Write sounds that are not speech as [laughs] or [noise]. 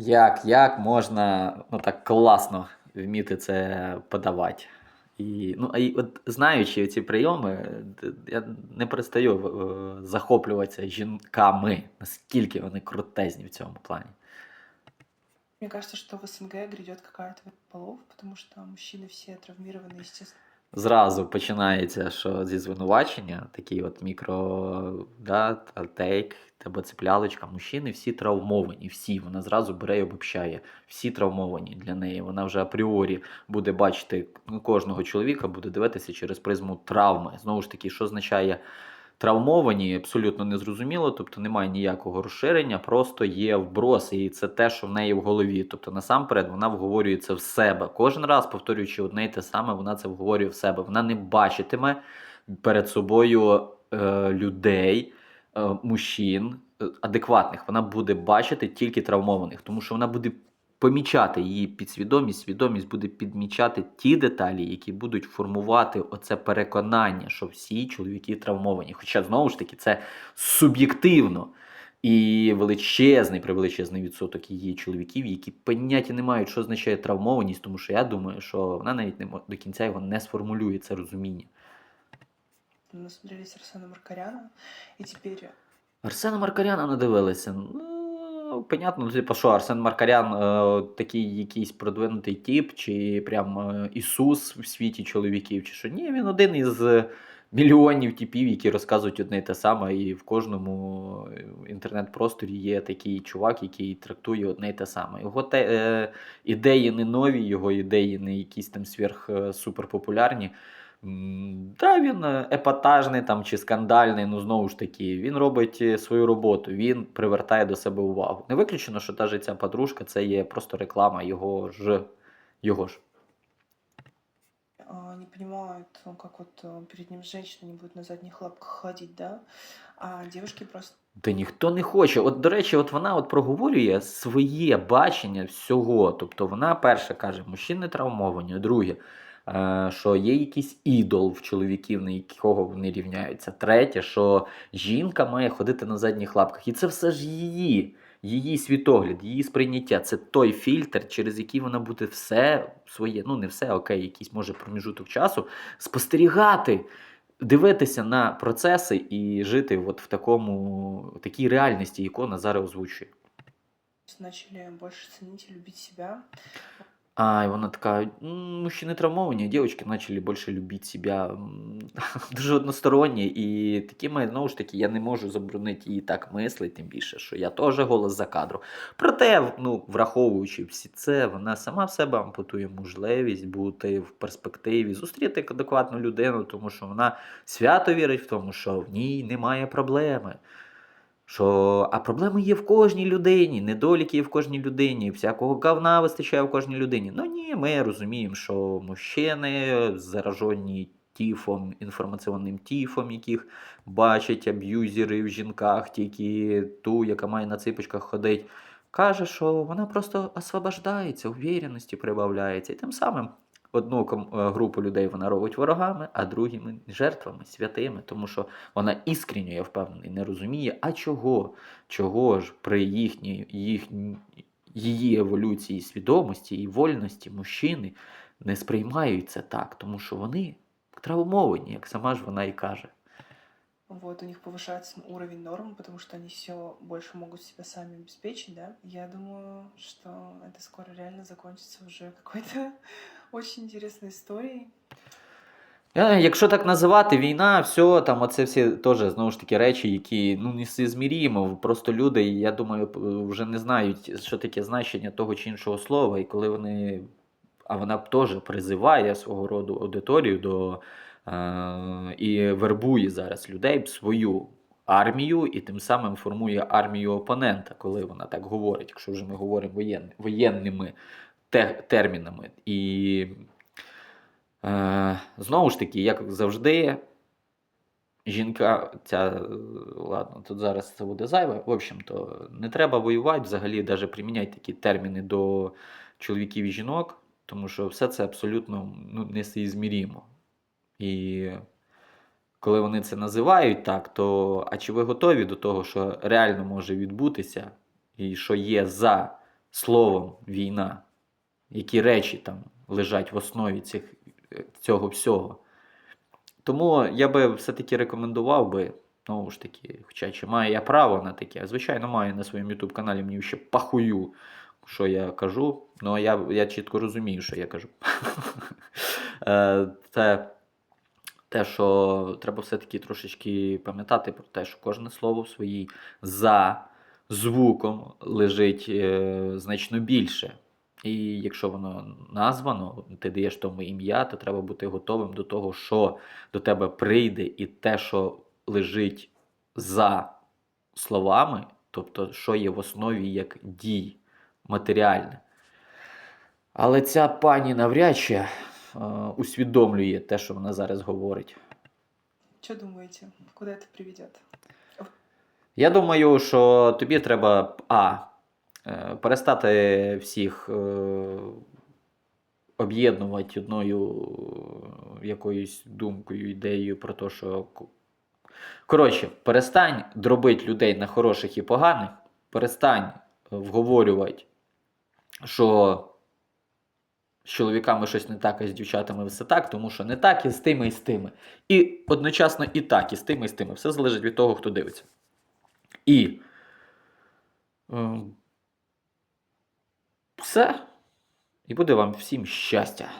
Як, як можна ну, так класно вміти це подавати? І, ну, й от знаючи ці прийоми, я не перестаю е, захоплюватися жінками, наскільки вони крутезні в цьому плані. Мне кажется, что в СНГ грядет какая-то полов, потому что мужчины все травмированы, естественно. Зразу починається, що зі звинувачення, такий от мікро, да, тейк, тебе цеплялочка, мужчини всі травмовані, всі. Вона зразу бере і обобщає. Всі травмовані для неї. Вона вже апріорі буде бачити ну, кожного чоловіка, буде дивитися через призму травми. Знову ж таки, що означає травмовані, абсолютно незрозуміло, тобто немає ніякого розширення, просто є вброс, і це те, що в неї в голові. Тобто, насамперед, вона вговорює це в себе. Кожен раз, повторюючи одне і те саме, вона це вговорює в себе. Вона не бачитиме перед собою е, людей, е, мужчин е, адекватних. Вона буде бачити тільки травмованих, тому що вона буде помічати її підсвідомість, свідомість буде підмічати ті деталі, які будуть формувати оце переконання, що всі чоловіки травмовані. Хоча знову ж таки це суб'єктивно. І величезний, превеличезний відсоток її чоловіків, які поняття не мають, що означає травмованість, тому що я думаю, що вона навіть не до кінця його не сформулює це розуміння. Насмотрелись Арсена Маркаряна, и теперь Арсена Маркаряна не дивилися. Ну, понятно, типу, що Арсен Маркарян е, такий якийсь продвинутий тип, чи прям е, Ісус в світі чоловіків, чи що. Ні, він один із мільйонів типів, які розказують одне і те саме, і в кожному е, інтернет-просторі є такий чувак, який трактує одне і те саме. Його те, е, ідеї не нові, його ідеї не якісь там сверх е, суперпопулярні. Та він е, епатажний там чи скандальний, ну знову ж таки, він робить е, свою роботу, він привертає до себе увагу. Не виключено, що та же ця подружка це є просто реклама його ж. Його ж. не понимают, ну, как вот а, перед ним женщина не будет на задних лапках ходить, да, а девушки просто Та ніхто не хоче. От, до речі, от вона от проговорює своє бачення всього. Тобто вона перше каже, мужчини травмовані, друге, е, що є якийсь ідол в чоловіків, на якого вони рівняються. Третє, що жінка має ходити на задніх лапках. І це все ж її, її світогляд, її сприйняття. Це той фільтр, через який вона буде все своє, ну не все, окей, якийсь може проміжуток часу, спостерігати дивитися на процеси і жити от в такому в такій реальності, яку вона зараз озвучує. начали больше ценить и себя. А, і вона така, «М, мужчини травмовані, а дівчатки почали більше любити себе. [laughs] Дуже односторонні. І такими, знову ж таки, я не можу заборонити їй так мислити, тим більше, що я теж голос за кадру. Проте, ну, враховуючи всі це, вона сама в себе ампутує можливість бути в перспективі, зустріти адекватну людину, тому що вона свято вірить в тому, що в ній немає проблеми. Що, а проблеми є в кожній людині, недоліки є в кожній людині, всякого говна вистачає в кожній людині. Ну ні, ми розуміємо, що мужчини заражені тіфом, інформаційним тіфом, яких бачать аб'юзери в жінках, тільки ту, яка має на ципочках ходить, каже, що вона просто освобождається, увереності прибавляється. І тим самим одну е, групу людей вона робить ворогами, а другими жертвами, святими, тому що вона іскренньо, я впевнений, не розуміє, а чого? Чого ж при їхній, їхній, її еволюції свідомості і вольності мужчини не сприймаються так, тому що вони травмовані, як сама ж вона і каже. Вот, у них повышается уровень норм, потому что они все больше могут себя сами обеспечить, да. Я думаю, что это скоро реально закончится уже какой-то [laughs] очень интересной историей. Е, Якщо так називати, війна, все, там оце всі теж знову ж таки речі, які ну не зміріємо. Просто люди, я думаю, вже не знають, що таке значення того чи іншого слова, і коли вони. А вона теж призиває свого роду аудиторію до і вербує зараз людей в свою армію, і тим самим формує армію опонента, коли вона так говорить, якщо вже ми говоримо воєн, воєнними те, термінами. І Е, знову ж таки, як завжди, жінка, ця, е, ладно, тут зараз це буде зайве. В общем-то, не треба воювати взагалі, навіть приміняти такі терміни до чоловіків і жінок, тому що все це абсолютно ну, несоізмірімо. І коли вони це називають так, то а чи ви готові до того, що реально може відбутися, і що є за словом війна, які речі там лежать в основі цих, цього всього. Тому я би все-таки рекомендував би, знову ж таки, хоча чи маю я право на таке, звичайно, маю на своєму YouTube каналі мені ще пахую, що я кажу, але я, я чітко розумію, що я кажу. [laughs] Е, Це те, що треба все-таки трошечки пам'ятати про те, що кожне слово в своїй за звуком лежить е, значно більше. І якщо воно названо, ти даєш тому ім'я, то треба бути готовим до того, що до тебе прийде, і те, що лежить за словами, тобто, що є в основі як дій матеріальне. Але ця пані навряд чи усвідомлює те, що вона зараз говорить. Что думаете, куда это приведет? Я думаю, що тобі треба А. е, Перестати всіх е, об'єднувати одною е, якоюсь думкою, ідеєю про те, що. Коротше, перестань дробити людей на хороших і поганих, перестань е, вговорювати, що з чоловіками щось не так, а з дівчатами все так, тому що не так і з тими, і з тими. І одночасно і так, і з тими, і з тими. Все залежить від того, хто дивиться. І е, все. І буде вам всім щастя.